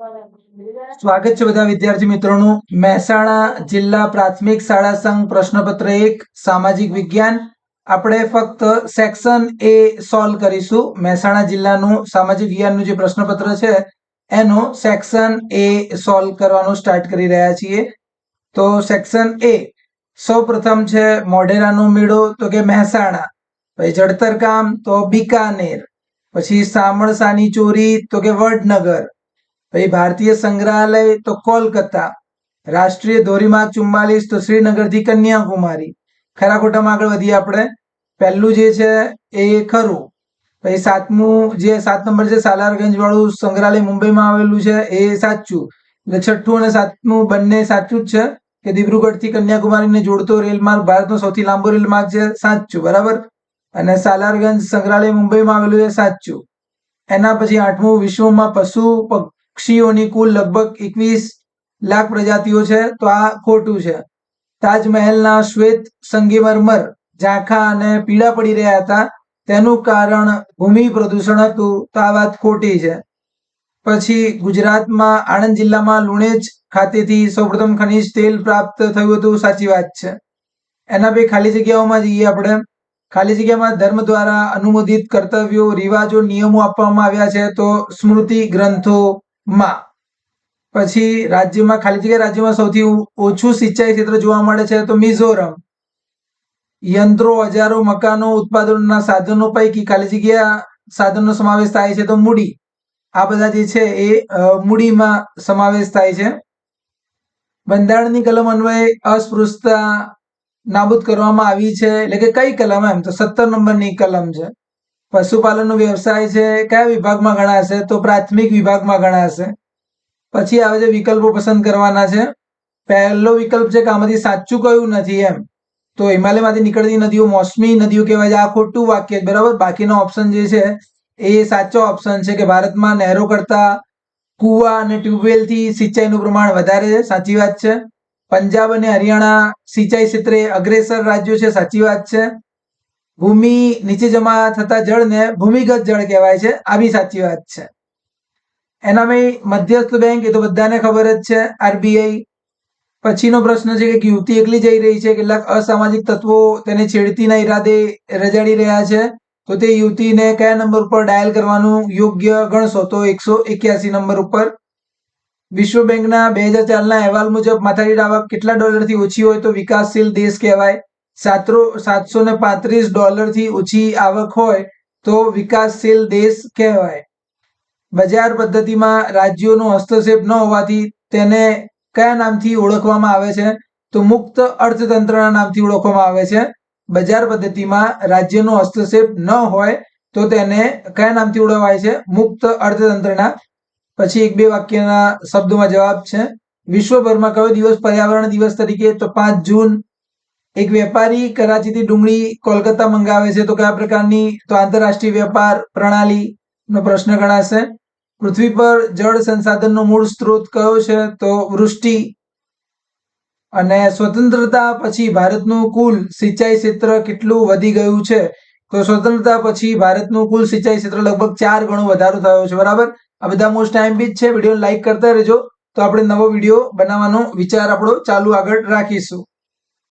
સ્વાગત છે બધા વિદ્યાર્થી મિત્રોનું. મહેસાણા જિલ્લા પ્રાથમિક શાળા સંઘ પ્રશ્નપત્ર એક, સામાજિક વિજ્ઞાન. આપણે ફક્ત સેક્શન એ સોલ્વ કરીશું. મહેસાણા જિલ્લાનું સામાજિક વિજ્ઞાનનું જે પ્રશ્નપત્ર છે, એનો સેક્શન એ સોલ્વ કરવાનું સ્ટાર્ટ કરી રહ્યા છીએ. તો સેક્શન એ સૌ પ્રથમ છે મોઢેરાનો મેળો, તો કે મહેસાણા. પછી જડતર કામ તો બિકાનેર. પછી સામળસાની ચોરી, તો કે વડનગર. પછી ભારતીય સંગ્રહાલય તો કોલકાતા. રાષ્ટ્રીય ધોરીમાર્ગ ચુમ્માલીસ તો શ્રીનગરથી કન્યાકુમારી. ખરા ખોટામાં આગળ વધીએ આપણે. પહેલું જે છે એ ખરું. પછી સાતમું જે, સાત નંબર છે સાલારગંજ વાળું સંગ્રહાલય મુંબઈમાં આવેલું છે એ સાચું. એટલે છઠ્ઠું અને સાતમું બંને સાચું જ છે કે દિબ્રુગઢથી કન્યાકુમારીને જોડતો રેલમાર્ગ ભારતનો સૌથી લાંબો રેલમાર્ગ છે, સાચું, બરાબર? અને સાલારગંજ સંગ્રહાલય મુંબઈમાં આવેલું છે, સાચું. એના પછી આઠમું વિશ્વમાં પશુ પક્ષીઓની કુલ લગભગ એકવીસ લાખ પ્રજાતિઓ છે, તો આ ખોટું છે. તાજમહેલના શ્વેત સંગીમરમર ઝાંખા અને પીળા પડી રહ્યા હતા. તેનું કારણ ભૂમિ પ્રદૂષણ હતું, તો આ વાત ખોટી છે. પછી ગુજરાતમાં આણંદ જિલ્લામાં લુણેજ ખાતેથી સૌપ્રથમ ખનિજ તેલ પ્રાપ્ત થયું હતું, સાચી વાત છે. એના બે ખાલી જગ્યાઓમાં જઈએ આપણે. ખાલી જગ્યામાં ધર્મ દ્વારા અનુમોદિત કર્તવ્યો, રિવાજો, નિયમો આપવામાં આવ્યા છે, તો સ્મૃતિ ગ્રંથોમાં પછી રાજ્યમાં, ખાલી જગ્યા રાજ્યમાં સૌથી ઓછું સિંચાઈ ક્ષેત્ર જોવા મળે છે તો મિઝોરમ. યંત્રો, હજારો મકાનો ઉત્પાદનના સાધનો પૈકી ખાલી જગ્યા સાધનનો સમાવેશ થાય છે તો મૂડી. આ બધા જે છે એ મૂડીમાં સમાવેશ થાય છે. બંધારણની કલમ અન્વયે અસ્પૃશ્યતા નાબૂદ કરવામાં આવી છે. એટલે કે કઈ કલમ એમ? તો સત્તર નંબરની કલમ છે. પશુપાલનનો વ્યવસાય છે, કયા વિભાગમાં ગણાશે તો પ્રાથમિક વિભાગમાં ગણાશે પછી આવે છે વિકલ્પો પસંદ કરવાના છે. પહેલો વિકલ્પ છે કે આમાંથી સાચું કયું નથી એમ. તો હિમાલયમાંથી નીકળતી નદીઓ, મોસમી નદીઓ કહેવાય છે. આ ખોટું વાક્ય બરાબર? બાકીનો ઓપ્શન જે છે, એ સાચો ઓપ્શન છે કે ભારતમાં નહેરો કરતા કુવા અને ટ્યુબવેલથી સિંચાઈનું પ્રમાણ વધારે છે. સાચી વાત છે. પંજાબ અને હરિયાણા સિંચાઈ ક્ષેત્રે અગ્રેસર રાજ્યો છે. સાચી વાત છે. ભૂમિ નીચે જમા થતા જળને ભૂમિગત જળ કહેવાય છે. આ બી સાચી વાત છે. એનામાં મધ્યસ્થ બેંક એ તો બધાને ખબર જ છે, આરબીઆઈ. પછીનો પ્રશ્ન છે કે યુવતી એકલી જઈ રહી છે, કેટલાક અસામાજિક તત્વો તેને છેડતીના ઈરાદે રજાડી રહ્યા છે. તો તે યુવતીને કયા નંબર ઉપર ડાયલ કરવાનું યોગ્ય ગણશો તો એકસો એક્યાસી નંબર ઉપર? વિશ્વ બેંકના બે હજાર ચારના અહેવાલ મુજબ માથાદીઠ આવક કેટલા ડોલરથી ઓછી હોય તો વિકાસશીલ દેશ કહેવાય. સાતસો સાતસો ને પાંત્રીસ ડોલરથી ઓછી આવક હોય તો વિકાસશીલ દેશ કહેવાય. બજાર પદ્ધતિમાં રાજ્યોનો હસ્તક્ષેપ ન હોવાથી તેને કયા નામથી ઓળખવામાં આવે છે? તો મુક્ત અર્થતંત્રના નામથી ઓળખવામાં આવે છે. બજાર પદ્ધતિમાં રાજ્યનો હસ્તક્ષેપ ન હોય તો તેને કયા નામથી ઓળખવાય છે? મુક્ત અર્થતંત્રના. પછી એક બે વાક્યના શબ્દોમાં જવાબ છે. વિશ્વભરમાં કયો દિવસ પર્યાવરણ દિવસ તરીકે તો પાંચ જૂન એક વેપારી કરાચીથી ડુંગળી કોલકાતા મંગાવે છે, તો કયા પ્રકારની? તો આંતરરાષ્ટ્રીય વેપાર પ્રણાલી નો પ્રશ્ન ગણાશે. પૃથ્વી પર જળ સંસાધનનો મૂળ સ્ત્રોત કયો છે? તો વૃષ્ટિ અને સ્વતંત્રતા પછી ભારતનું કુલ સિંચાઈ ક્ષેત્ર કેટલું વધી ગયું છે? તો સ્વતંત્રતા પછી ભારતનું કુલ સિંચાઈ ક્ષેત્ર લગભગ ચાર ગણો વધારો થયો છે, બરાબર? આ બધા મોસ્ટ ટાઈમ બી છે વીડિયો લાઈક કરતા રહેજો. તો આપણે નવો વીડિયો બનાવવાનો વિચાર આપણો ચાલુ આગળ રાખીશું.